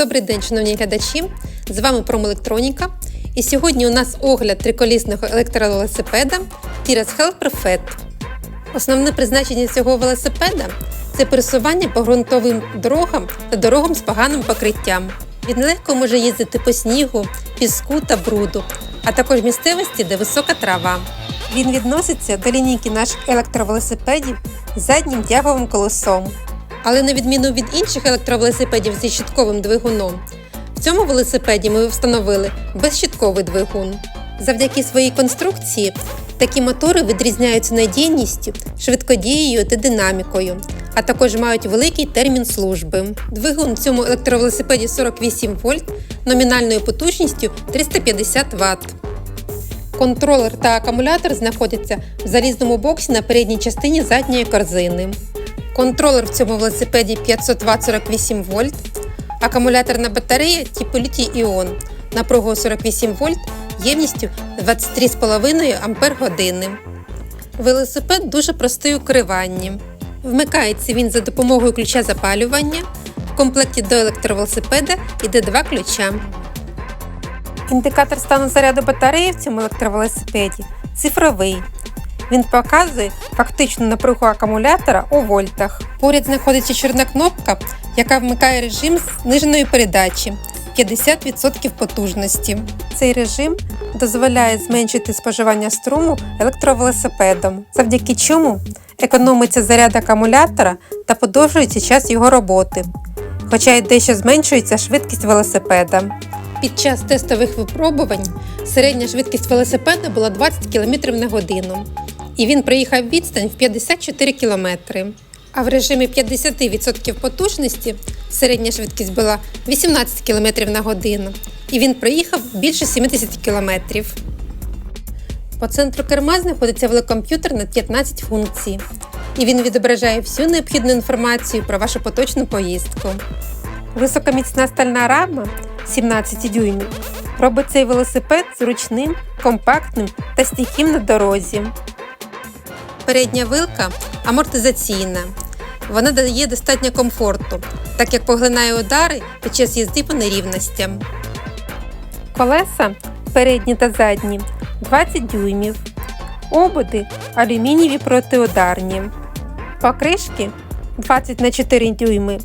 Добрий день, шановні глядачі! З вами Промелектроніка. І сьогодні у нас огляд триколісного електровелосипеда Tiras Helper FET. Основне призначення цього велосипеда це пересування по ґрунтовим дорогам та дорогам з поганим покриттям. Він легко може їздити по снігу, піску та бруду, а також місцевості, де висока трава. Він відноситься до лінійки наших електровелосипедів з заднім тяговим колесом. Але на відміну від інших електровелосипедів зі щитковим двигуном, в цьому велосипеді ми встановили безщитковий двигун. Завдяки своїй конструкції такі мотори відрізняються надійністю, швидкодією та динамікою, а також мають великий термін служби. Двигун в цьому електровелосипеді 48 вольт номінальною потужністю 350 Вт. Контролер та акумулятор знаходяться в залізному боксі на передній частині задньої корзини. Контролер в цьому велосипеді 500 Вт 48 вольт, акумуляторна батарея типу літій іон напругою 48 вольт ємністю 23,5 Ампер години. Велосипед дуже простий у керуванні. Вмикається він за допомогою ключа запалювання. В комплекті до електровелосипеда йде два ключа. Індикатор стану заряду батареї в цьому електровелосипеді цифровий. Він показує фактичну напругу акумулятора у вольтах. Поряд знаходиться чорна кнопка, яка вмикає режим зниженої передачі 50% потужності. Цей режим дозволяє зменшити споживання струму електровелосипедом, завдяки чому економиться заряд акумулятора та подовжується час його роботи, хоча й дещо зменшується швидкість велосипеда. Під час тестових випробувань середня швидкість велосипеда була 20 км на годину, і він проїхав відстань в 54 км. А в режимі 50% потужності середня швидкість була 18 км на годину, і він проїхав більше 70 км. По центру керма знаходиться велокомп'ютер на 15 функцій, і він відображає всю необхідну інформацію про вашу поточну поїздку. Високоміцна стальна рама 17 дюймів робить цей велосипед зручним, компактним та стійким на дорозі. Передня вилка амортизаційна. Вона дає достатньо комфорту, так як поглинає удари під час їзди по нерівностям. Колеса передні та задні 20 дюймів. Ободи алюмінієві протиударні. Покришки 20 на 4 дюйми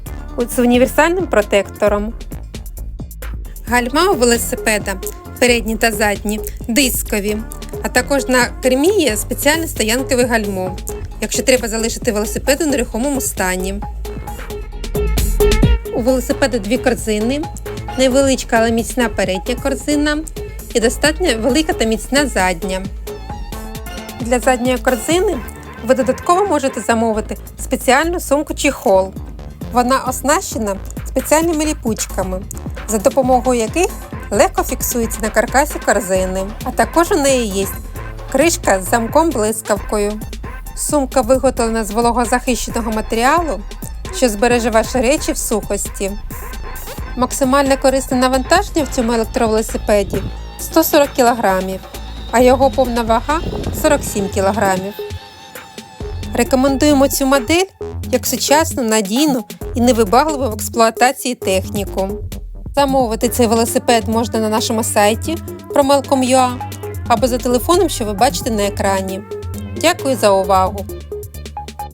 з універсальним протектором. Гальма у велосипеда передні та задні дискові, а також на кермі є спеціальне стоянкове гальмо, якщо треба залишити велосипед у нерухомому стані. У велосипеда дві корзини, невеличка, але міцна передня корзина і достатньо велика та міцна задня. Для задньої корзини ви додатково можете замовити спеціальну сумку чехол. Вона оснащена спеціальними ліпучками, за допомогою яких легко фіксується на каркасі корзини. А також у неї є кришка з замком блискавкою. Сумка виготовлена з вологозахищеного матеріалу, що збереже ваші речі в сухості. Максимальне корисне навантаження в цьому електровелосипеді 140 кг, а його повна вага 47 кг. Рекомендуємо цю модель як сучасну, надійну і невибагливу в експлуатації техніку. Замовити цей велосипед можна на нашому сайті promelcom.ua або за телефоном, що ви бачите на екрані. Дякую за увагу!